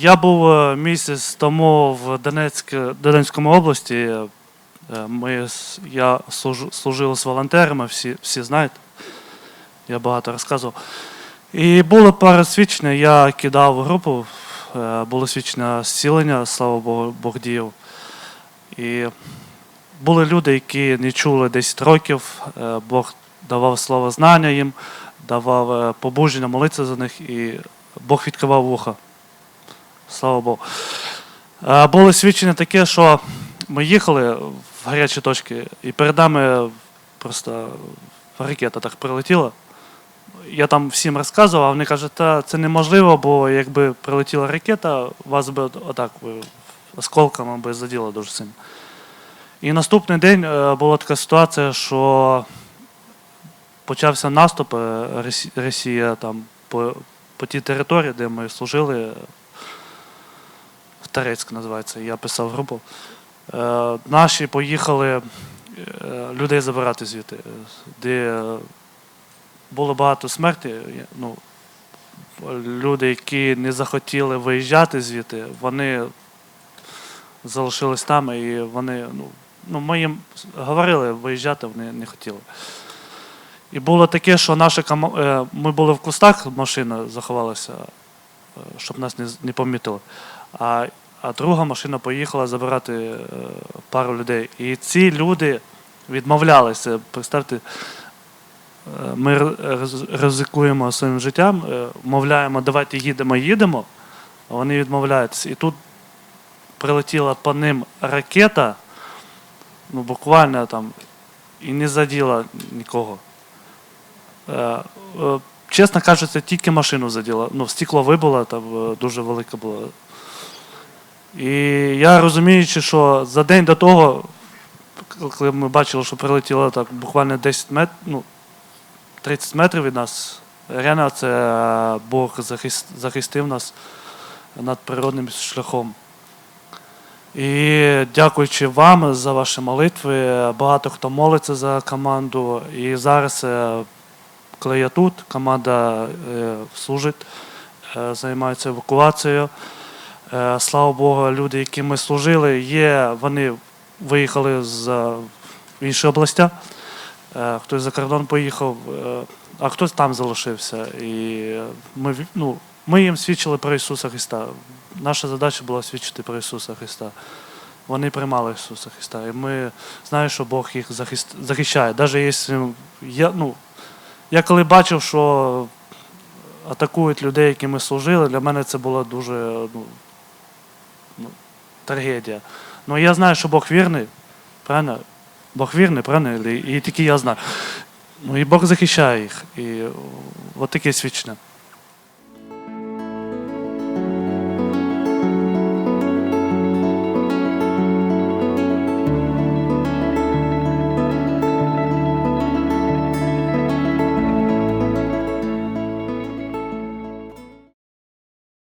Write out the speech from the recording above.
Я був е, місяць тому в Донецьк, Донецькому області. Е, Ми, я служив з волонтерами, всі, всі знають. Я багато розказував. І було пару свідчень, я кидав групу, е, було свідчення зцілення, слава Богу, Бог діяв. І були люди, які не чули 10 років, Бог давав слово знання їм, давав побуження молитися за них, і Бог відкривав вуха. Слава Богу. Е, Було свідчення таке, що ми їхали в гарячі точки, і перед нами просто ракета так прилетіла. Я там всім розказував, а вони кажуть, та це неможливо, бо якби прилетіла ракета, вас би отак осколками би заділо дуже сильно. І наступний день е, була така ситуація, що почався наступ е, Росія там по, по тій території, де ми служили, Тарецьк називається, я писав групу. Е, Наші поїхали е, людей забирати звідти, е, де було багато смерті. Ну, люди, які не захотіли виїжджати звідти, вони залишились там і вони, ну, ну ми їм говорили виїжджати, вони не хотіли. І було таке, що наша е, ми були в кустах, машина заховалася, щоб нас не помітили. А, а друга машина поїхала забирати е, пару людей. І ці люди відмовлялися. Представте, е, ми ризикуємо своїм життям, е, мовляємо, давайте їдемо, їдемо, а вони відмовляються. І тут прилетіла по ним ракета, ну буквально там, і не заділа нікого. Чесно кажучи, тільки машину заділа. Ну, стекло вибило, там е, дуже велике було. І я розуміючи, що за день до того, коли ми бачили, що прилетіло так буквально 10 метрів, ну, 30 метрів від нас, реально це е, Бог захист, захистив нас над природним шляхом. І дякуючи вам за ваші молитви, багато хто молиться за команду. І зараз, е, коли я тут, команда е, служить, е, займається евакуацією. Е, Слава Богу, люди, які ми служили, є, вони виїхали з інші області. Е, Хтось за кордон поїхав, а хтось там залишився. І ми, ну, ми їм свідчили про Ісуса Христа. Наша задача була свідчити про Ісуса Христа. Вони приймали Ісуса Христа. І ми знаємо, що Бог їх захищає. Навіть якщо я, ну, я коли бачив, що атакують людей, які ми служили, для мене це була дуже ну, ну, трагедія. Ну я знаю, що Бог вірний, правильно? Бог вірний, правильно? І, тільки я знаю. Ну і Бог захищає їх. І от таке свідчення.